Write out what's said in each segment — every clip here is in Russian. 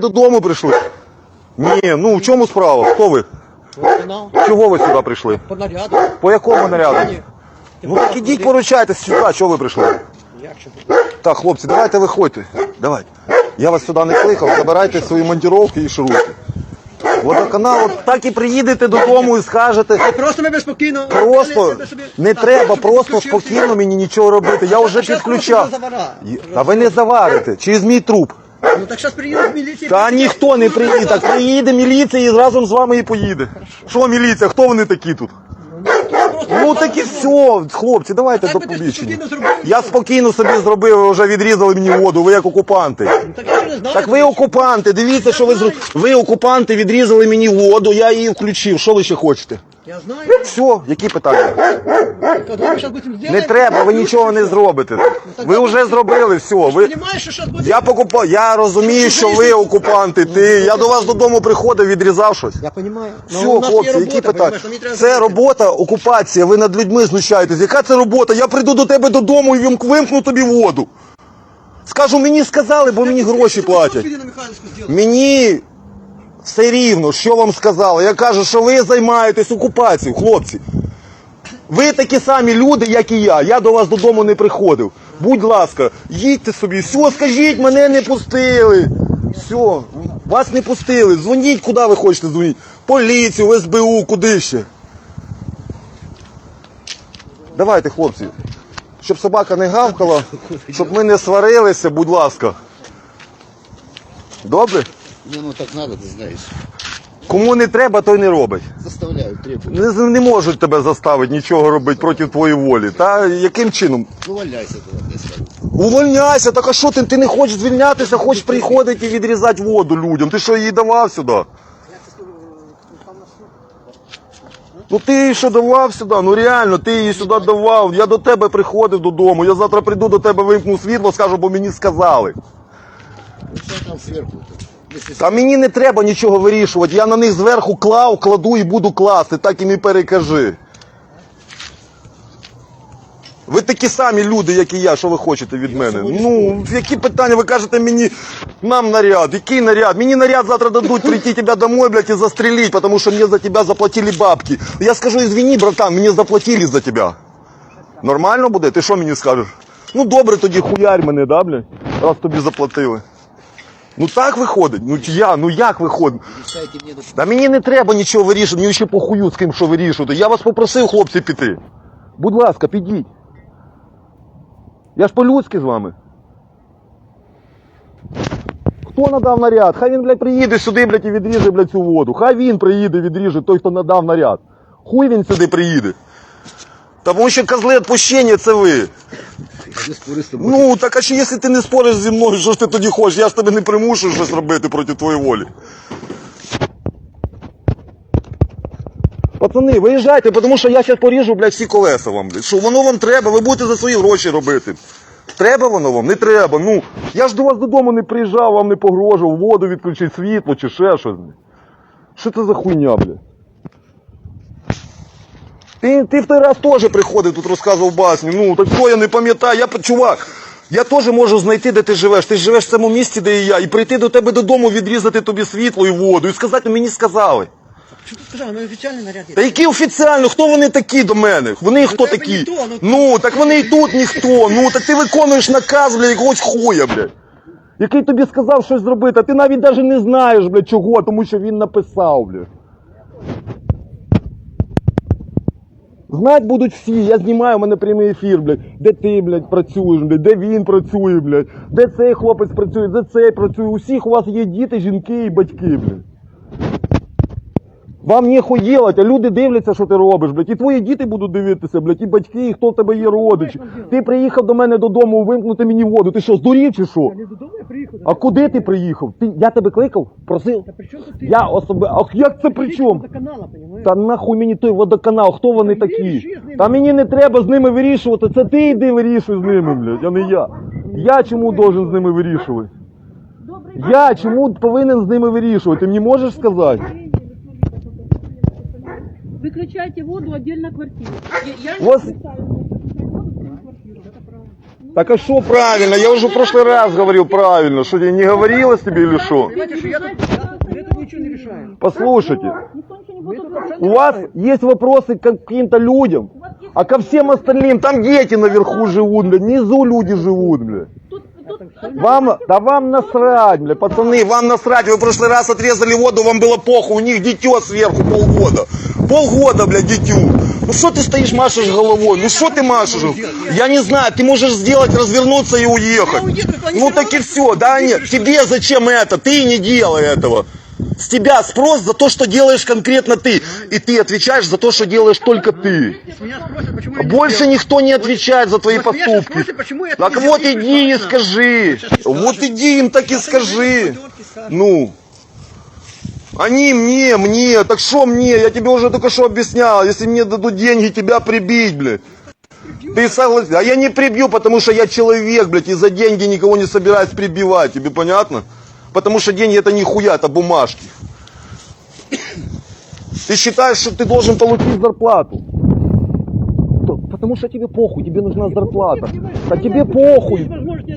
Додому прийшли. Ні, ну в чому справа? Хто ви? Чого ви сюди прийшли? По наряду. По якому наряду? Ну так ідіть поручайтесь сюди, чого ви прийшли? Як що? Так, хлопці, давайте виходьте. Давайте. Я вас сюди не кликав, забирайте свої монтировки і шуруйте. Водоканал, от так і приїдете додому і скажете. Просто ми спокійно. Просто Себе собі- не Так, треба, щоб просто підключився. спокійно мені нічого робити. Я вже підключав. просто завара. Та ви не заварите, через мій труп. Ну так зараз приїдуть міліція. Та ніхто не приїде. Так приїде міліція і разом з вами і поїде. Що міліція? Хто вони такі тут? Ну так і все, хлопці, давайте до побічення. Я спокійно собі зробив, ви вже відрізали мені воду, ви як окупанти. Ну, Так я ще не знаю. Так ви окупанти, дивіться, що ви зробили. Ви окупанти відрізали мені воду, я її включив. Що ви ще хочете? Я знаю. Все, які питання? Не треба, ви нічого не зробите. Ви вже зробили все. Ви... Я покупа... Я розумію, що ви окупанти. Ти. Я до вас додому приходив, відрізав щось. Я розумію. Все, хлопці, які питання? Це робота. окупація, ви над людьми знущаєтесь. Яка це робота? Я прийду до тебе додому і вим- вимкну тобі воду. Скажу, мені сказали, бо мені гроші платять. Мені все рівно, що вам сказали. Я кажу, що ви займаєтесь окупацією, хлопці. Ви такі самі люди, як і я. Я до вас додому не приходив. Будь ласка, їдьте собі. Все, скажіть, мене не пустили. Все, вас не пустили. Дзвоніть, куди ви хочете дзвоніть. Поліцію, СБУ, куди ще. Давайте, хлопці. Щоб собака не гавкала, щоб ми не сварилися, будь ласка. Добре? Не, ну так надо, ты знаешь. Кому не треба, той не робить. Заставляют, требуют. Не, не можуть тебе заставити нічого робити проти твоєї волі. Та яким чином? Ну, валяйся туда, я скажу. Увольняйся, так а що ти, ти не хочеш звільнятися, хочеш приходити і відрізати воду людям. Ти що її давав сюди? Ну ти її що давав сюди? Ну реально, ти її сюди давав. Я до тебе приходив додому. Я завтра прийду до тебе, вимкну світло, скажу, бо мені сказали. Ну, что там сверху? Та мені не треба нічого вирішувати. Я на них зверху клав, кладу і буду класти, так і не перекажи. Ви такі самі люди, як і я, що ви хочете від мене? Ну, які питання? Ви кажете мені, нам наряд, який наряд? Мені наряд завтра дадуть прийти тебе домой, блядь, і застрелить, тому що мені за тебе заплатили бабки. Я скажу, извини, братан, мені заплатили за тебе. Нормально буде? Ти що мені скажеш? Ну добре, тоді хуярь мене, да, блядь? Раз тобі заплатили. Ну так виходить. Ну я, ну як виходить? мне тут. Та мені не треба нічого вирішувати, мені ще похую з ким що вирішувати. Я вас попросив, хлопці, піти. Будь ласка, підіть. Я ж по-людськи з вами. Хто надав наряд? Хай він, блядь, приїде сюди, блядь, і відріже, блядь, цю воду. Хай він приїде, відріже той, хто надав наряд. Хуй він сюди приїде. Тому що козли відпущення це ви. Ну, так а що якщо ти не спориш зі мною, що ж ти тоді хочеш? Я ж тебе не примушую щось робити проти твоєї волі. Пацани, виїжджайте, тому що я зараз поріжу, блядь, всі колеса вам, блядь. Що воно вам треба, ви будете за свої гроші робити. Треба воно вам? Не треба. Ну, я ж до вас додому не приїжджав, вам не погрожував, воду відключити, світло чи ще щось. Що це за хуйня, блядь? Ти, ти в той раз теж приходив, тут розказував басню. Ну, так що я не пам'ятаю, я чувак. Я теж можу знайти, де ти живеш. Ти ж живеш в цьому місті, де і я, і прийти до тебе додому, відрізати тобі світло і воду, і сказати, мені сказали. Що ти сказав? Ну офіційний наряд є. Та які офіціально, хто вони такі до мене? Вони хто тебе такі? ніхто, ну- Ну, так вони і тут ніхто. Ну, так ти виконуєш наказ, бля, якогось хуя, блядь. Який тобі сказав щось зробити, а ти навіть навіть не знаєш, блядь, чого, тому що він написав, блядь. Знать будуть всі, я знімаю, у мене прямий ефір, блядь. Де ти, блядь, працюєш, блядь, де він працює, блядь, де цей хлопець працює, де цей працює. Усіх у вас є діти, жінки і батьки, блядь. Вам нехуй делать, а люди дивляться, що ти робиш, блядь. І твої діти будуть дивитися, блядь, і батьки, і хто в тебе є родичі. Ти приїхав до мене додому вимкнути мені воду. Ти що, здурів чи що? Не додому я приїхав. А куди ти приїхав? Ти, я тебе кликав? Просив? Та при чому тут ти? Я особи. Ах, як це при чому? Та нахуй мені той водоканал, хто вони Та такі? вирішуй з ними. Та мені не треба з ними вирішувати. Це ти йди вирішуй з ними, блядь, а не я. Я чому должен з ними вирішувати? Я чому повинен з ними вирішувати? Ти Мені можеш сказати? Выключайте воду отдельно квартиру. Я, я Вот. не. Ну, Так а что правильно? Я уже в прошлый раз говорил правильно. Что тебе не говорилось тебе или что? Я я я. Послушайте, у вас есть вопросы к каким-то людям, а ко всем остальным, там дети наверху живут, блядь, внизу люди живут, блядь. Вам, да вам насрать, блядь, пацаны, вам насрать. Вы в прошлый раз отрезали воду, вам было похуй, у них дитё сверху полгода. Полгода, блядь, дитю. Ну что ты стоишь, машешь головой? Ну что ты машешь? Я не знаю, ты можешь сделать, развернуться и уехать. Ну так и все, да нет, тебе зачем это? Ты не делай этого. С тебя спрос за то, что делаешь конкретно ты. И ты отвечаешь за то, что делаешь только ты. Больше никто не отвечает за твои поступки. Так вот иди и скажи. Вот иди им так и А скажи. Ну. Они мне, мне, так что мне? Я тебе уже только что объяснял. Если мне дадут деньги, тебя прибить, блядь. Ты согласен? А я не прибью, потому что я человек, блядь, и за деньги никого не собираюсь прибивать. Тебе понятно? Потому что деньги это нихуя, это бумажки. Ты считаешь, что ты должен получить зарплату. То- Потому что тебе похуй, тебе нужна зарплата. Да тебе похуй.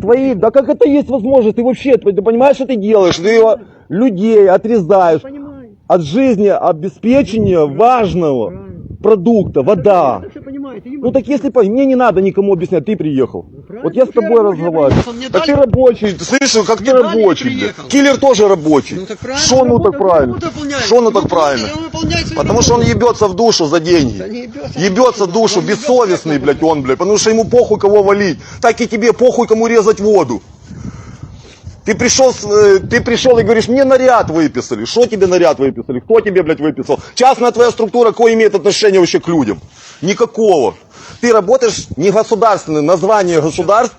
Твои, да как это есть возможность? Ты вообще, ты понимаешь, что ты делаешь? Ты его- людей отрезаешь от жизни обеспечения важного продукта, вода. Ну так если по- мне не надо никому объяснять, ты приехал. Вот я с Ну, тобой я разговариваю. приехал, Так ты дали- рабочий, ты слышишь, как ты Мне рабочий. приехал. Киллер тоже рабочий. Ну, так правильно, Что ну так правильно? Что ну Ну, так правильно? Потому что он ебется в душу за деньги. Да ебется. Ебется в душу, Он бессовестный, блядь, он, блядь, потому что ему похуй кого валить. Так и тебе похуй кому резать воду. Ты пришел, э, ты пришел и говоришь, мне наряд выписали. Что тебе наряд выписали? Кто тебе, блядь, выписал? Частная твоя структура, какое имеет отношение вообще к людям? Никакого. Ты работаешь не государственное, название государств,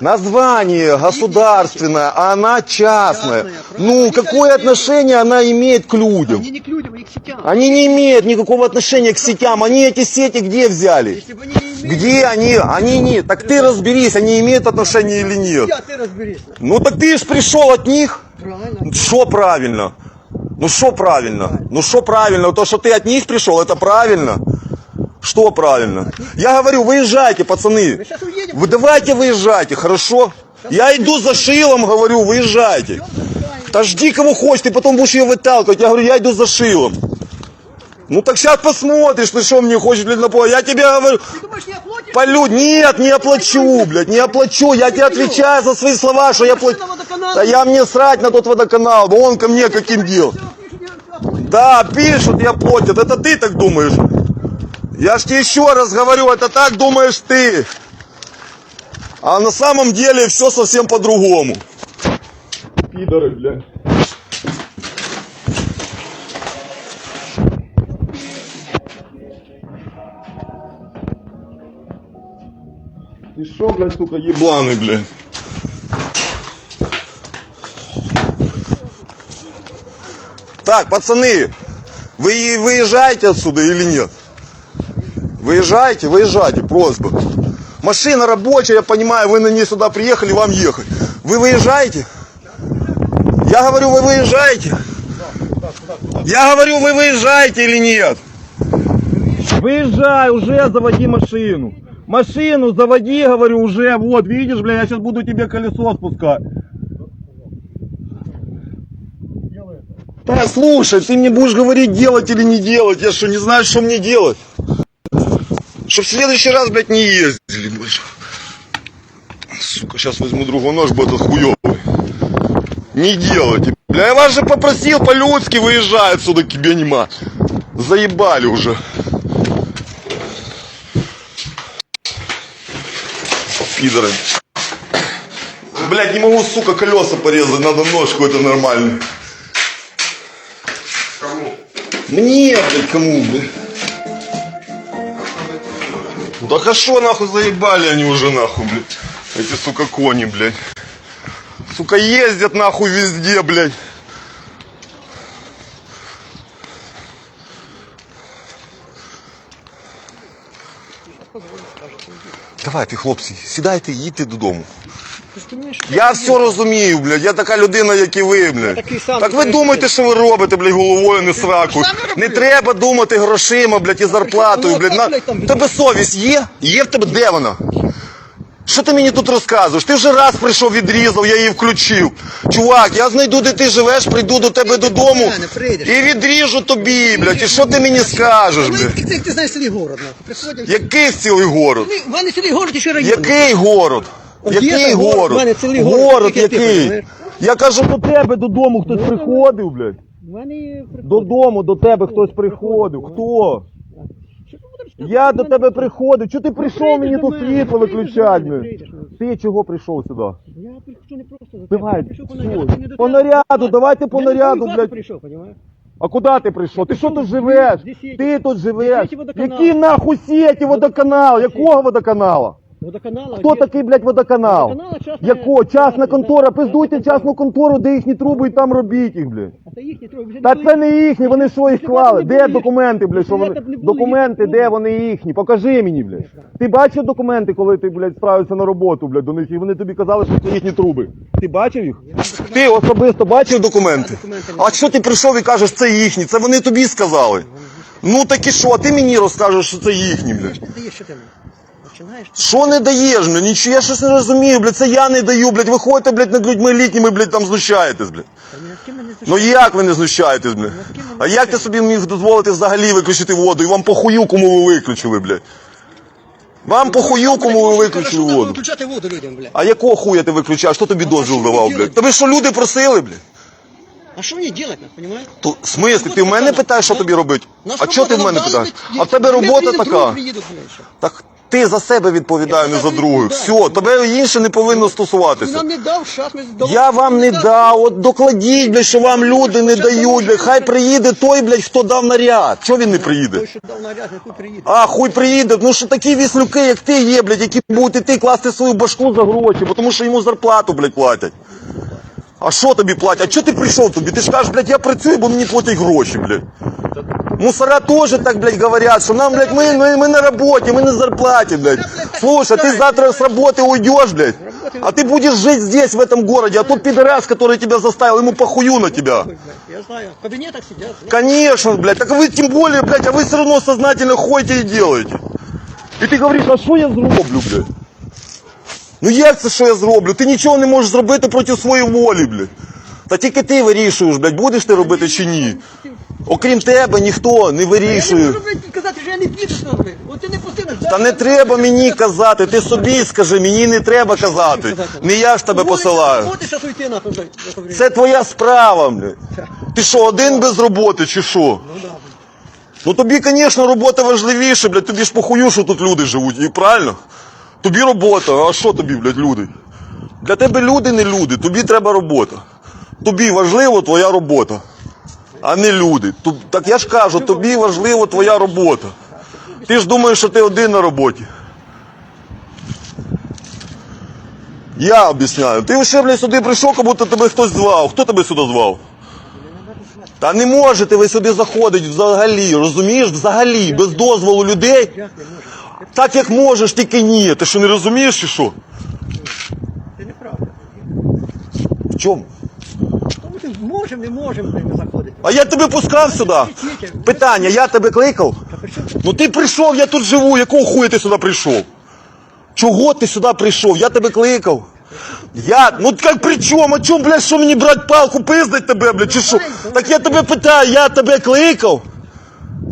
название государственное, а она частная. Ну, какое отношение она имеет к людям? Они не к людям, они к сетям. Они не имеют никакого отношения к сетям. Они эти сети где взяли? Если бы они не имели... Где они? Они не. Так ты разберись, они имеют отношение или нет. Я, ты разберись. Ну так ты ж пришел от них. Правильно. Что правильно? Ну что правильно? Ну что правильно? То, что ты от них пришел, это правильно? Что правильно? Я говорю, выезжайте, пацаны. Вы давайте выезжайте, хорошо? Я иду за шилом, говорю, выезжайте. Да жди кого хочешь, ты потом будешь ее выталкивать. Я говорю, я иду за шилом. Ну так сейчас посмотришь, ты что мне хочешь, блядь, напомнить. Я тебе говорю, полю, нет, не оплачу, блядь, не оплачу. Я тебе отвечаю за свои слова, что я плачу. на. Да я мне срать на тот водоканал, да он ко мне каким делом. Да, пишут, я платят. Это ты так думаешь? Я ж тебе еще раз говорю, это так думаешь ты. А на самом деле все совсем по-другому. Пидоры, блядь. Ты шо, блядь, сука, ебланы, блядь? Так, пацаны, вы выезжаете отсюда или нет? Выезжайте, выезжайте, просьба. Машина рабочая, я понимаю, вы на ней сюда приехали, вам ехать. Вы выезжаете? Я говорю, вы выезжаете? Я говорю, вы выезжаете или нет? Выезжай, уже заводи машину. Машину заводи, говорю, уже, вот, видишь, бля, я сейчас буду тебе колесо спускать. Да, слушай, ты мне будешь говорить, делать или не делать. Я что, не знаю, что мне делать? Чтоб в следующий раз, блядь, не ездили больше. Сука, сейчас возьму другой нож, будет этот хуёвый. Не делайте. Бля, я вас же попросил по-людски выезжай отсюда, тебе нема. Заебали уже. Пидоры. Блядь, не могу, сука, колеса порезать, надо нож какой-то нормальный. Мне, блядь, кому, блядь? Да хорошо, нахуй, заебали они уже, нахуй, блядь. Эти, сука, кони, блядь. Сука, ездят, нахуй, везде, блядь. Давайте, хлопці, сідайте і їдьте додому. Я все розумію, блядь. Я така людина, як і ви, блядь. Так ви думаєте, що ви робите, блядь, головою, не сракою. Не треба думати грошима, блядь, і зарплатою, блядь. На... тебе совість є? Є в тебе де вона? Що ти мені тут розказуєш? Ти вже раз прийшов, відрізав, я її включив. Чувак, я знайду, де ти живеш, прийду до тебе додому і відріжу тобі, блядь. І що ти мені скажеш, блядь? Ти, знаєш цілий город, Який цілий город? В мене цілий город і ще район. Який город? Який город, мене цілий город, Город який. Я кажу, до тебе додому хтось приходив, блядь. В мене. Додому до тебе хтось приходив. Хто? Я до тебе приходив. Чого ти прийшов мені тут світло виключати? блядь? ну. Ти чого прийшов сюди? Я прийшов не просто за тебе. Давай, Я прийшов по наряду. Не до По тебе. наряду, давайте по Я не наряду, блядь. прийшов, понімаєш? А куди ти прийшов? Ти що тут живеш? Ти тут живеш. Які нахуй сеті водоканал? Якого водоканала? Водоканала. Хто такий, блядь, водоканал? Водоканал, частна- Якого? Частна контора. Пиздуйте частну контору, де їхні труби, і там робіть їх, блядь. А це їхні трохи. Та це не їхні, вони що їх клали? Де документи, блядь, що вони... Документи, де вони їхні? Покажи мені, блядь. Ти бачив документи, коли ти, блядь, справився на роботу, блядь, до них, і вони тобі казали, що це їхні труби. Ти бачив їх? Ти особисто бачив документи? А що ти прийшов і кажеш, це їхні? Це вони тобі сказали. Ну так і що, а ти мені розкажеш, що це їхні, блядь. Ти? Починаєш? Що не даєш, блядь? Нічого, я щось не розумію, блядь, це я не даю, блядь. Ви ходите, блядь, над людьми літніми, блядь, там знущаєтесь, блядь. Ну як ви не знущаєтесь, блядь? А як ти собі міг дозволити взагалі виключити воду? І вам похую, кому ви виключили, блядь? Вам похую, кому ви виключили воду. Виключати воду людям, бля. А якого хуя ти виключаєш? Хто тобі дозвіл давав, блядь? Тобі що люди просили, блядь? А що мені делать, понимаєш? То, в смислі, ти в мене питаєш, що тобі робити? А чого ти в мене питаєш? А в тебе робота така. Так ти за себе відповідаю, не за других. Все, тебе інше не повинно Ти стосуватися. нам не дав, ми здали. Я вам не дав, от докладіть, блядь, що вам люди не дають, блядь. Хай приїде той, блядь, хто дав наряд. Чого він не приїде? Той, що дав наряд, нахуй приїде. А, хуй приїде. Ну що такі віслюки, як ти є, блядь, які будуть іти класти свою башку за гроші, бо тому що йому зарплату, блядь, платять. А що тобі платять? А чого ти прийшов тобі? Ти ж кажеш, блядь, я працюю, бо мені платять гроші, блядь. Мусора тоже так, блядь, говорят, что нам, блядь, мы, мы, мы на работе, мы на зарплате, блядь. Слушай, ты завтра с работы уйдешь, блядь, а ты будешь жить здесь, в этом городе, а тот пидорас, который тебя заставил, ему похую на тебя. Ой, блядь, Я знаю, в кабінетах сидять. ну, Конечно, блядь, так вы тем более, блядь, а вы все равно сознательно ходите и делаете. І ти говориш, а що я зроблю, блядь? Ну як це що я зроблю? Ти нічого не можеш зробити проти своєї волі, блядь. Та тільки ти вирішуєш, блядь, будеш ти робити чи ні. Окрім тебе ніхто не Я не вирішує. можу, блядь, казати, що я не піду з тобою. От ти не пустинеш. Та не треба мені казати, ти собі скажи, мені не треба казати. Не я ж тебе посилаю. От зараз уйти нахуй, блядь, за то. Це твоя справа, блядь. Ти що, один без роботи чи що? Ну да, блядь. Ну тобі, звісно, робота важливіше, блядь, тобі ж похую, що тут люди живуть, і правильно? Тобі робота, а що тобі, блядь, люди? Для тебе люди не люди, тобі треба робота. Тобі важливо твоя робота, а не люди. Так я ж кажу, тобі важливо твоя робота. Ти ж думаєш, що ти один на роботі. Я об'ясняю. Ти ще, блядь, сюди прийшов, як будто тебе хтось звав. Хто тебе сюди звав? Та не можете ви сюди заходити взагалі, розумієш? Взагалі, без дозволу людей. Так як можеш, тільки ні. Ти що не розумієш чи що? Це неправда. В чому? Ти можемо, не можемо блядь, заходити. А я тебе пускав сюди. Питання, я тебе кликав? Ну ти прийшов, я тут живу, якого хуя ти сюди прийшов? Чого ти сюди прийшов? Я тебе кликав. Я, ну як при чому? А чому, блядь, що мені брати палку, пиздить тебе, блядь, чи що? Так я тебе питаю, я тебе кликав?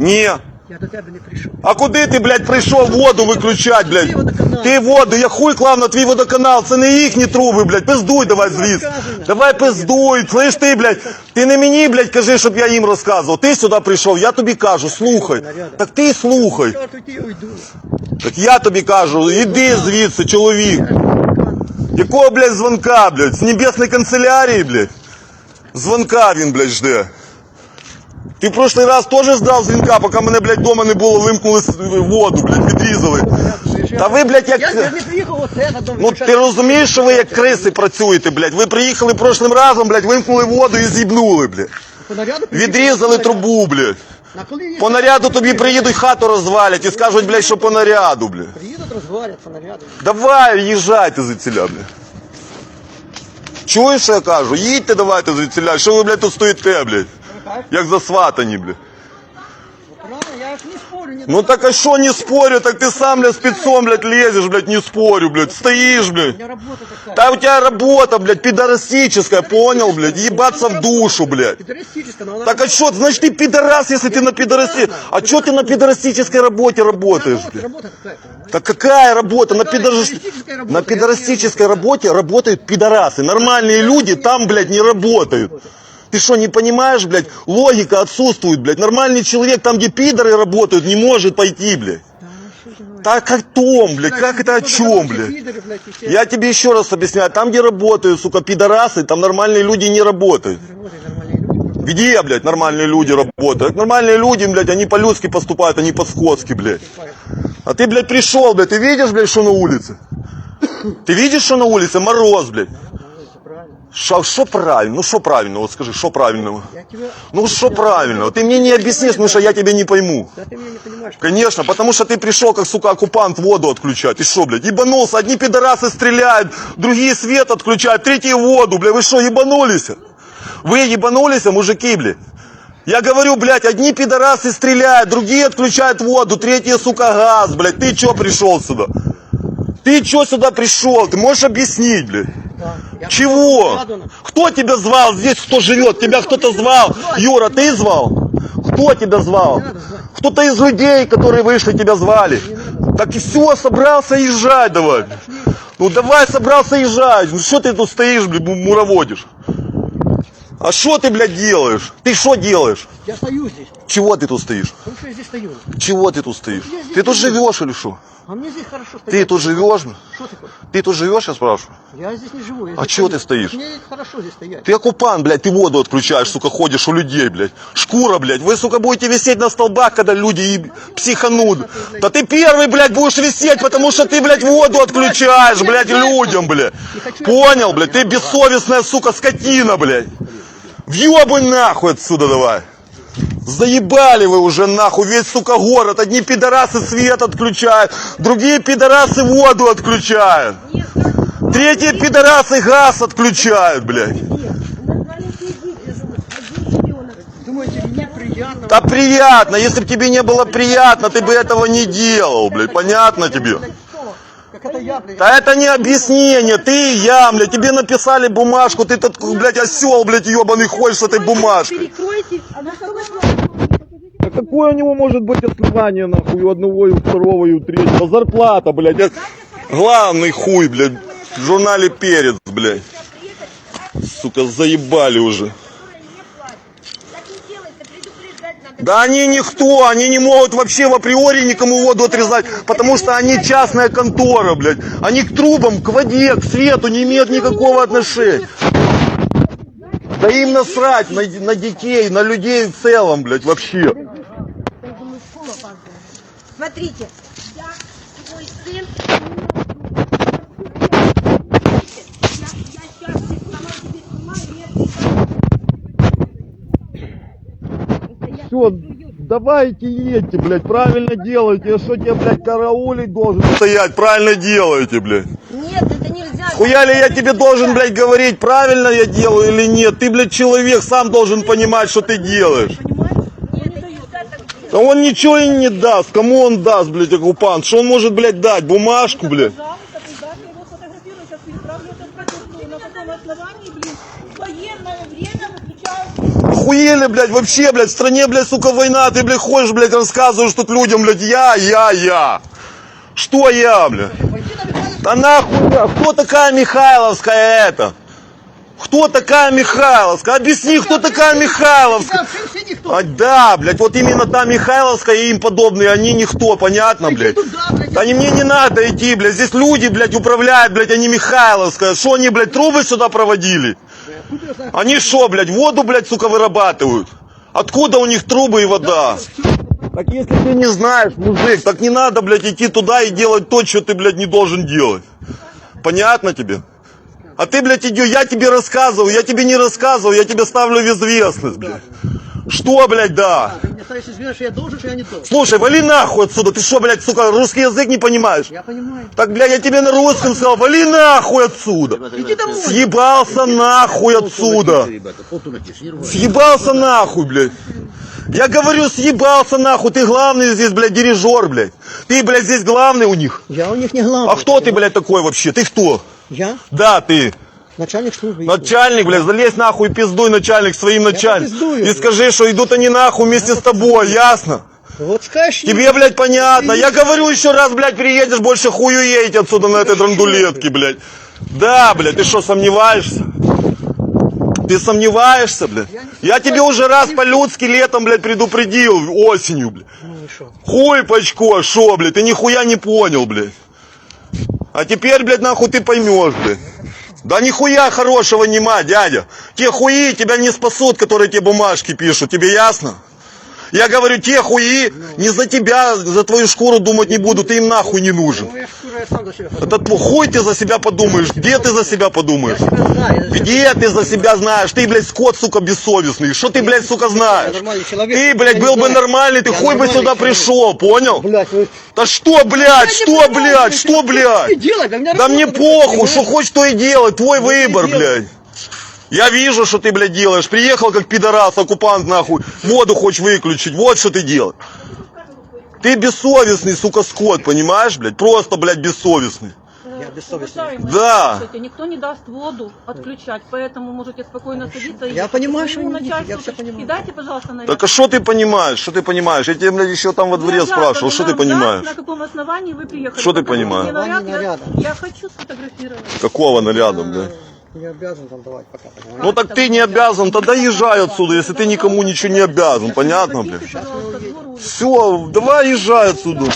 Ні. Я до тебе не прийшов. А куди ти, блядь, прийшов воду виключати, блядь? Ти воду, я хуй клав на твій водоканал, це не їхні труби, блядь, пиздуй давай нам. Давай пиздуй, слиш ти, блядь, ти не мені, блядь, кажи, щоб я їм розказував. Ти сюди прийшов, я тобі кажу, слухай. Так ти слухай. Так я тобі кажу, іди звідси, чоловік. Якого, блядь, звонка, блядь? З небесної канцелярії, блядь? Звонка він, блядь, жде. Ти в прошлий раз теж ждав дзвінка, поки мене, блядь, дома не було, вимкнули воду, блядь, відрізали. Та ви, блядь, як... Я, я не приїхав оце на дом. Ну ти розумієш, що ви як криси працюєте, блядь? Ви приїхали прошлим разом, блядь, вимкнули воду і з'їбнули, блядь. По наряду приїхав. Відрізали трубу, блядь. На коли По наряду тобі приїдуть хату розвалять і скажуть, блядь, що по наряду, блядь. Приїдуть, розвалять по наряду. Давай, їжджайте звідсіля, блядь. Чуєш, що я кажу? Їдьте давайте звідсіля. Що ви, блядь, тут стоїте, блядь? Як засватані, блядь. Правильно, я ж не спорю, ні, Ну так а что не спорю, так ты сам, блядь, спецом, блядь, лезешь, блядь, не спорю, блядь, стоишь, У блядь. меня работа такая. Да у тебя работа, блядь, пидорастическая, понял, блядь, ебаться в душу, блядь. Но она Так а что, значит ты пидорас, если ты на пидорасти... А что ты на пидорастической работе работаешь, работа, блядь? работа какая понимаешь? Так какая работа? На, пидорас- на пидорастической работе работают пидорасы. Нормальные люди там, блядь, не работают. Ты что, не понимаешь, блядь? Логика отсутствует, блядь. Нормальный человек там, где пидоры работают, не может пойти, блядь. Так о том, блядь, как это о чем, блядь? Я тебе еще раз объясняю, там, где работают, сука, пидорасы, там нормальные люди не работают. Где, блядь, нормальные люди работают? Нормальные люди, блядь, они по-людски поступают, они по-скотски, блядь. А ты, блядь, пришел, блядь, ты видишь, блядь, что на улице? Ты видишь, что на улице? Мороз, блядь. Что, что правильно? Ну, что правильно? Вот скажи, что правильного? Я тебе... Ну, что правильно? Ты мне не объяснишь, потому что я тебя не пойму. Да ты меня не понимаешь. Конечно, потому что ты пришел, как, сука, оккупант, воду отключать. И что, блядь, ебанулся? Одни пидорасы стреляют, другие свет отключают, третьи воду, блядь. Вы что, ебанулись? Вы ебанулись, мужики, блядь? Я говорю, блядь, одни пидорасы стреляют, другие отключают воду, третьи, сука, газ, блядь. Ты чё пришел сюда? Ты чё сюда пришел? Ты можешь объяснить, блядь? Да. Чего? Кто тебя звал? Здесь кто живет? Тебя кто-то звал? Юра, ты звал? Кто тебя звал? Кто-то из людей, которые вышли, тебя звали. Так и все, собрался езжать давай. Ну давай, собрался езжать. Ну что ты тут стоишь, блядь, му- муроводишь? А что ты, блядь, делаешь? Ты что делаешь? Я стою здесь. Чего ты тут стоишь? Потому что я здесь стою. Чего ты тут стоишь? Ты тут живешь или что? А мне здесь хорошо стоять. Ты тут живешь? Что хочешь? Ты тут живешь, я спрашиваю? Я здесь не живу. я А здесь чего стою. ты стоишь? Мне хорошо здесь стоять. Ты оккупант, блядь, ты воду отключаешь, сука, ходишь у людей, блядь. Шкура, блядь. Вы, сука, будете висеть на столбах, когда люди и психанут. Да ты первый, блядь, будешь висеть, потому что ты, блядь, воду отключаешь, блядь, людям, блядь. Понял, блядь? Ты бессовестная, сука, скотина, блядь. Въебай нахуй отсюда давай. Заебали вы уже нахуй, весь, сука, город. Одни пидорасы свет отключают, другие пидорасы воду отключают. Третьи пидорасы газ отключают, блядь. Да приятно, если бы тебе не было приятно, ты бы этого не делал, блядь, понятно тебе? Это я, блядь? Да это не объяснение, ты и я, блядь, тебе написали бумажку, ты тут, блядь, осел, блядь, ебаный ходишь с этой бумажкой. А какое у него может быть основание, нахуй, у одного, и у второго, и у третьего? Зарплата, блядь, главный хуй, блядь, в журнале «Перец», блядь. Сука, заебали уже. Да они никто, они не могут вообще в априори никому воду отрезать, потому что они частная контора, блядь. Они к трубам, к воде, к свету не имеют никакого отношения. Да им насрать на, на детей, на людей в целом, блядь, вообще. Смотрите, я мой сын. Все, давайте едьте, блядь, правильно делаете. Я что тебе, блядь, караулить должен? Стоять, правильно делаете, блядь. Нет, это нельзя. Хуяли я тебе должен, блядь, говорить, правильно я делаю или нет? Ты, блядь, человек, сам должен понимать, что ты делаешь. Нет, это нельзя так делать. Да он ничего и не даст. Кому он даст, блядь, оккупант? Что он может, блядь, дать? Бумажку, блядь? Пожалуйста, туда я его сфотографирую, сейчас переправлю это в прокуратуру. На каком основании, блин, в военное время выключают Охуели, блядь, вообще, блядь, в стране, блядь, сука, война. Ты, блядь, ходишь, блядь, рассказываешь тут людям, блядь, я, я, я. Что я, блядь? Да нахуй, я? кто такая Михайловская это? Кто такая Михайловская? Объясни, кто такая Михайловская? А, да, блядь, вот именно та Михайловская и им подобные, они никто, понятно, блядь? блядь. Да не, мне не надо идти, блядь, здесь люди, блядь, управляют, блядь, они Михайловская. Что они, блядь, трубы сюда проводили? Они что, блядь, воду, блядь, сука, вырабатывают? Откуда у них трубы и вода? Так если ты не знаешь, мужик, так не надо, блядь, идти туда и делать то, что ты, блядь, не должен делать. Понятно тебе? А ты, блядь, иди, я тебе рассказываю, я тебе не рассказываю, я тебе ставлю в известность, блядь. Что, блядь, да? Ставишь извинения, что я должен, что я не должен. Слушай, вали нахуй отсюда, ты что, блядь, сука, русский язык не понимаешь? Я понимаю. Так, блядь, я тебе на русском сказал, вали нахуй отсюда. Иди домой. Съебался нахуй отсюда. Съебался нахуй, блядь. Я говорю, съебался нахуй, ты главный здесь, блядь, дирижер, блядь. Ты, блядь, здесь главный у них. Я у них не главный. А кто ты, блядь, такой вообще? Ты кто? Я? Да, ты. Начальник службы. Начальник, блядь, залезь нахуй и пиздуй начальник своим начальником. попиздую, И блядь. скажи, что идут они нахуй вместе с тобой, ясно? Вот скажешь, Тебе, блядь, понятно. Я говорю еще раз, блядь, приедешь, больше хую едь отсюда на этой драндулетке, блядь. Да, блядь, ты что, сомневаешься? Ты сомневаешься, блядь? Я тебе уже раз по-людски летом, блядь, предупредил, осенью, блядь. Ну и шо? Хуй пачко, шо, блядь, ты нихуя не понял, блядь. А теперь, блядь, нахуй ты поймешь, блядь. Да нихуя хорошего нема, дядя. Те хуи тебя не спасут, которые тебе бумажки пишут, тебе ясно? Я говорю, те хуи не за тебя, за твою шкуру думать не буду, ты им нахуй не нужен. Ну. Это хуй ты за себя подумаешь, где ты за себя подумаешь? Где ты за себя знаешь? Ты, блядь, скот, сука, бессовестный. Что ты, блядь, сука, знаешь? Ты, блядь, был бы нормальный, ты хуй бы сюда пришел, понял? Да что, блядь, что, блядь, что, блядь? Да мне похуй, что хочешь, то и делай, твой выбор, делай. блядь. Я вижу, что ты, блядь, делаешь. Приехал как пидорас, оккупант, нахуй. Воду хочешь выключить. Вот что ты делаешь. Ты бессовестный, сука, скот, понимаешь, блядь? Просто, блядь, бессовестный. Я бессовестный. Уважаемые, Да. слушайте, никто не даст воду отключать, поэтому можете спокойно садиться. и Я ехать понимаю, что вы не видите, я всё понимаю. И дайте, пожалуйста, наряд. Так а что ты понимаешь? Что ты понимаешь? Я тебя, блядь, еще там во дворе Наряд, спрашивал. Что ты наряд, понимаешь? На каком основании вы приехали? Что ты Покажите понимаешь? мне наряд, я, я хочу сфотографировать. Какого наряда, блядь? Не обязан там давать пока, понимаешь? Ну так ты не обязан, тогда езжай отсюда, если ты никому ничего не обязан, понятно, блядь? Все, давай езжай отсюда.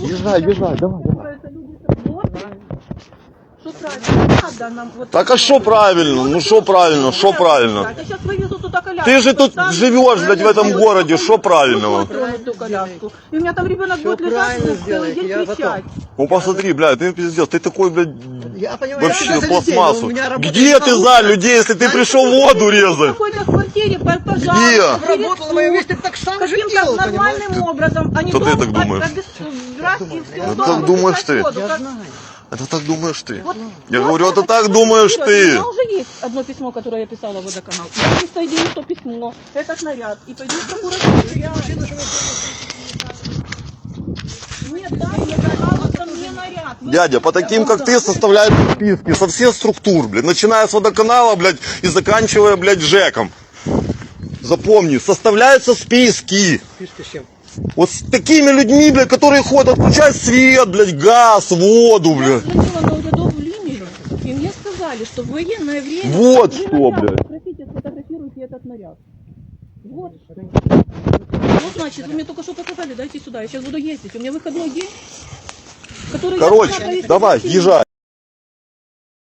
Езжай, езжай, давай. Так а что правильно? Ну что правильно? Что правильно? Ты же тут живешь, блядь, в этом городе, что правильного? И у меня там ребенок будет лежать, я кричать. Ну посмотри, блядь, ты пиздец, ты такой, блядь, Я понимаю, я вообще но пластмассу. Где не ты за людей, если ты пришел воду В резать? какой-то квартире, по- Где? пожалуйста, перед Работал на моем месте, так сам каким-то делал, понимаешь? нормальным образом, а не Кто ты так думаешь? от- обес- раз и все, Это так думаешь ты? Я знаю. Это так думаешь ты. Вот Я говорю, это так думаешь ты. У меня уже есть одно письмо, которое я писала в водоканал. Я присоединю то письмо, этот наряд, и пойду в прокуратуру. Я... Нет, дай мне, Дядя, по таким, как ты, составляют списки со всех структур, блядь, начиная с водоканала, блядь, и заканчивая, блядь, ЖЭКом. Запомни, составляются списки. Спишки с чем? Вот с такими людьми, блядь, которые ходят, отключают свет, блядь, газ, воду, Я блядь. звонила на урядовую линию, и мне сказали, что в военное время... Вот вы что, наряд блядь. Попросите, сфотографируйте этот наряд. Вот. Вот, значит, вы мне только что показали, дайте сюда, я сейчас буду ездить. У меня выходной день, я Короче, давай, езжай.